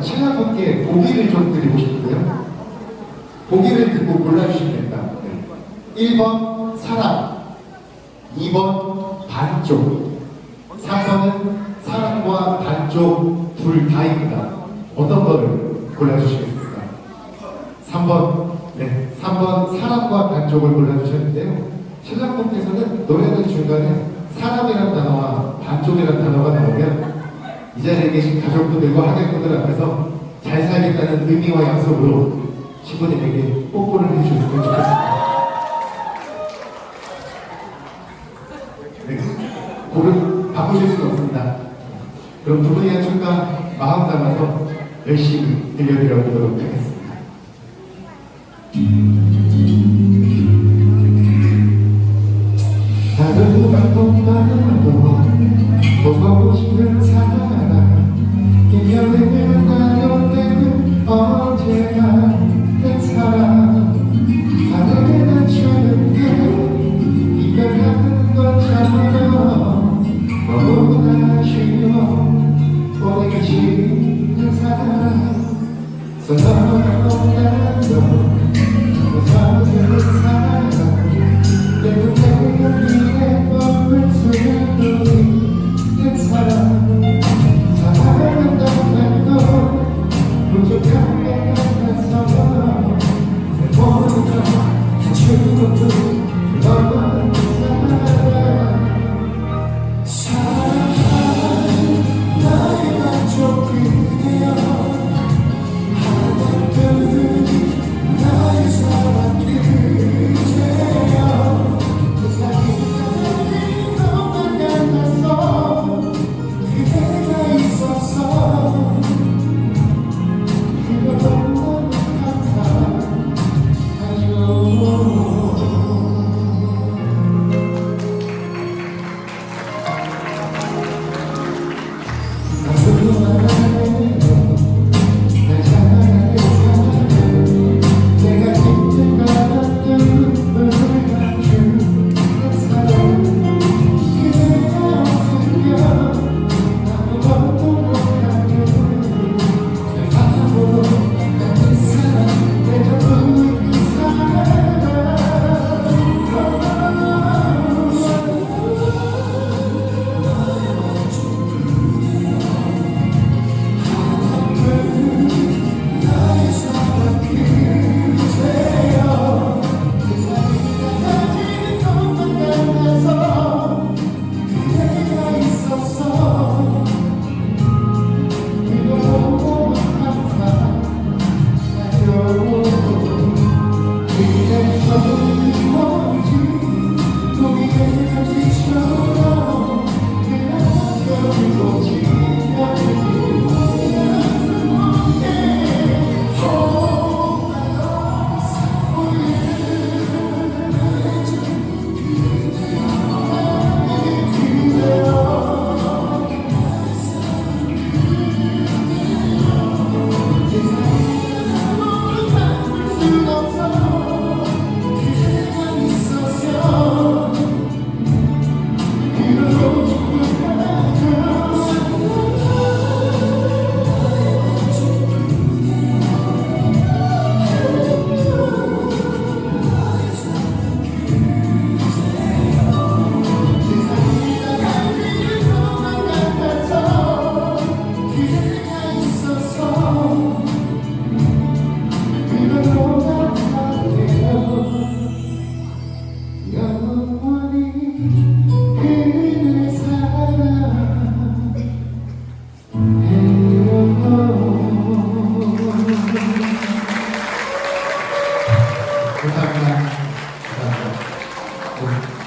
제가 신랑분께 보기를 좀 드리고 싶은데요. 보기를 듣고 골라주시면 됩니다. 네. 1번 사랑, 2번 반쪽, 3번은 사랑과 반쪽 둘 다입니다. 어떤 거를 골라주시겠습니까? 3번, 네, 3번 사랑과 반쪽을 골라주셨는데요. 신랑분께서는 노래는 중간에 사랑이라는 단어와 반쪽이라는 단어가 나오면 이 자리에 계신 가족분들과 하객분들 앞에서 잘 살겠다는 의미와 약속으로 신부님에게 뽀뽀를 해주셨으면 좋겠습니다. 네, 곡을 바꾸실 수는 없습니다. 그럼 두 분의 연출과 마음 담아서 열심히 들려드려 보도록 하겠습니다. 사람 기념을 나눠내는 언제나 내 사랑 하늘에 낮추는 게 이별하는 것처럼 너무나 쉬워 보내기 싫은 사람 서러